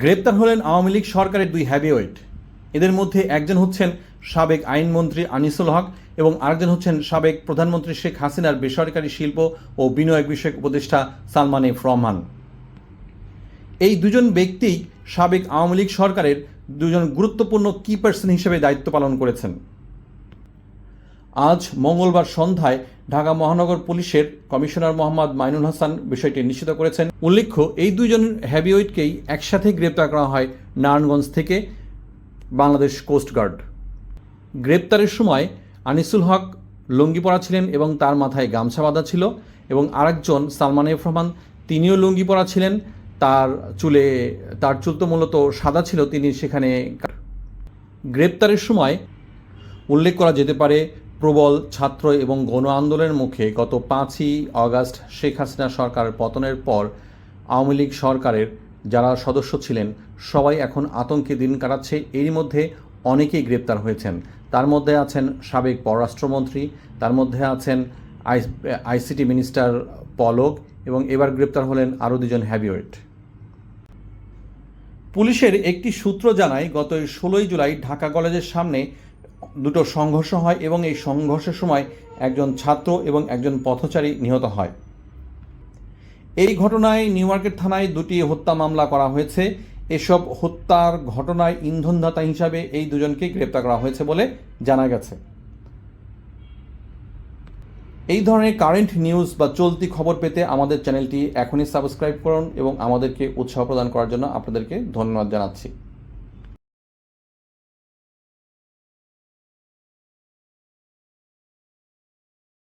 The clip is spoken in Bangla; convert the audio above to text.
গ্রেপ্তার হলেন আওয়ামী লীগ সরকারের দুই হ্যাভিওয়েট এদের মধ্যে একজন হচ্ছেন সাবেক আইনমন্ত্রী আনিসুল হক এবং আরেকজন হচ্ছেন সাবেক প্রধানমন্ত্রী শেখ হাসিনার বেসরকারি শিল্প ও বিনিয়োগ বিষয়ক উপদেষ্টা সালমান এফ রহমান। এই দুজন ব্যক্তি সাবেক আওয়ামী লীগ সরকারের দুজন গুরুত্বপূর্ণ কি পার্সন হিসেবে দায়িত্ব পালন করেছেন। আজ মঙ্গলবার সন্ধ্যায় ঢাকা মহানগর পুলিশের কমিশনার মোহাম্মদ মাইনুল হাসান বিষয়টি নিশ্চিত করেছেন। উল্লেখ্য, এই দুজন হ্যাভিওয়েটকেই একসাথে গ্রেপ্তার করা হয় নারায়ণগঞ্জ থেকে বাংলাদেশ কোস্টগার্ড গ্রেপ্তারের সময় আনিসুল হক লুঙ্গি পরা ছিলেন এবং তার মাথায় গামছা বাঁধা ছিল এবং আরেকজন সালমান এফ রহমান, তিনিও লুঙ্গি পরা ছিলেন। তার চুলে, তার চুল তো মূলত সাদা ছিল, তিনি সেখানে গ্রেপ্তারের সময় উল্লেখ করা যেতে পারে প্রবল ছাত্র এবং গণ আন্দোলনের মুখে গত পাঁচই অগাস্ট শেখ হাসিনা সরকার পতনের পর আওয়ামী লীগ সরকারের যারা সদস্য ছিলেন, সবাই এখন আতঙ্কে দিন কাটাচ্ছে। এরই মধ্যে অনেকেই গ্রেপ্তার হয়েছেন। তার মধ্যে আছেন সাবেক পররাষ্ট্রমন্ত্রী, তার মধ্যে আছেন আই, আইসিটি মিনিস্টার পলক এবং এবার গ্রেপ্তার হলেন আরও দুজন হ্যাভিওয়েট। পুলিশের একটি সূত্র জানায়, গত ষোলোই জুলাই ঢাকা কলেজের সামনে দুটো সংঘর্ষ হয় এবং এই সংঘর্ষের সময় একজন ছাত্র এবং একজন পথচারী নিহত হয়। এই ঘটনায় নিউ মার্কেট থানায় দুটি হত্যা মামলা করা হয়েছে। এসব হত্যার ঘটনায় ইন্ধনদাতা হিসাবে এই দুজনকে গ্রেপ্তার করা হয়েছে বলে জানা গেছে। এই ধরনের কারেন্ট নিউজ বা চলতি খবর পেতে আমাদের চ্যানেলটি এখনই সাবস্ক্রাইব করুন এবং আমাদেরকে উৎসাহ প্রদান করার জন্য আপনাদেরকে ধন্যবাদ জানাচ্ছি।